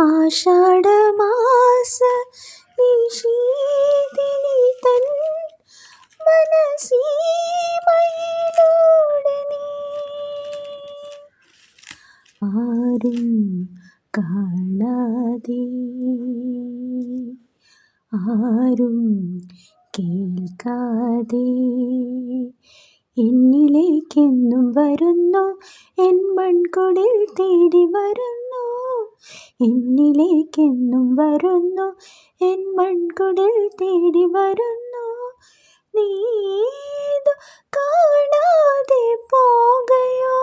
ആഷാഢമാസ നിശീതിനി തൻ മനസീമയിലൂടെ ആരും കാണാതെ. ആരും കേൾക്കാതെ. എന്നിലേക്കെന്നും വരുന്നു എൻ മൺകുടിൽ തേടി വരുന്നു. എന്നിലേക്കെന്നും വരുന്നു. എൻ മൺകുടിൽ തേടി വരുന്നു. നീതു കാണാതെ പോകയോ?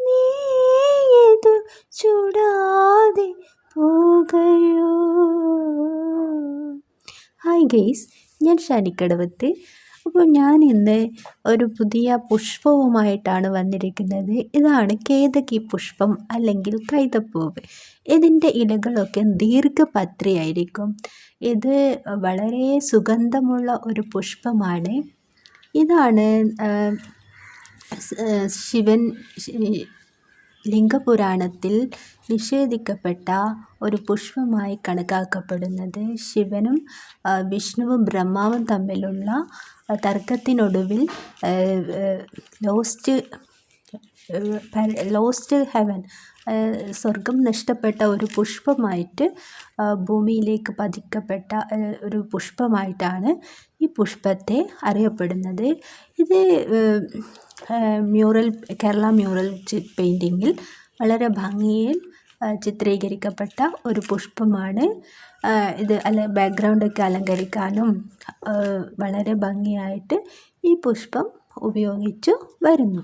നീതു ചൂടാതെ പോകയോ? ഹായ് ഗെയ്സ് ഞാൻ ഷാനിക്കടവത്ത് അപ്പോൾ ഞാൻ ഇന്ന് ഒരു പുതിയ പുഷ്പവുമായിട്ടാണ് വന്നിരിക്കുന്നത്. ഇതാണ് കേതകി പുഷ്പം അല്ലെങ്കിൽ കൈതപ്പൂവ്. ഇതിന്റെ ഇലകളൊക്കെ ദീർഘപത്രിയായിരിക്കും. ഇത് വളരെ സുഗന്ധമുള്ള ഒരു പുഷ്പമാണ്. ഇതാണ് ശിവൻ ലിംഗപുരാണത്തിൽ നിഷേധിക്കപ്പെട്ട ഒരു പുഷ്പമായി കണക്കാക്കപ്പെടുന്നത് ശിവനും വിഷ്ണുവും ബ്രഹ്മാവും തമ്മിലുള്ള തർക്കത്തിനൊടുവിൽ ലോസ്റ്റ് ലോസ്റ്റ് ഹെവൻ സ്വർഗം നഷ്ടപ്പെട്ട ഒരു പുഷ്പമായിട്ട് ഭൂമിയിലേക്ക് പതിക്കപ്പെട്ട ഒരു പുഷ്പമായിട്ടാണ് ഈ പുഷ്പത്തെ അറിയപ്പെടുന്നത്. ഇത് മ്യൂറൽ കേരള മ്യൂറൽ പെയിന്റിങ്ങിൽ വളരെ ഭംഗിയിൽ ചിത്രീകരിക്കപ്പെട്ട ഒരു പുഷ്പമാണ്. ഇത് അല്ല ബാക്ക്ഗ്രൗണ്ടൊക്കെ അലങ്കരിക്കാനും വളരെ ഭംഗിയായിട്ട് ഈ പുഷ്പം ഉപയോഗിച്ചു വരുന്നു.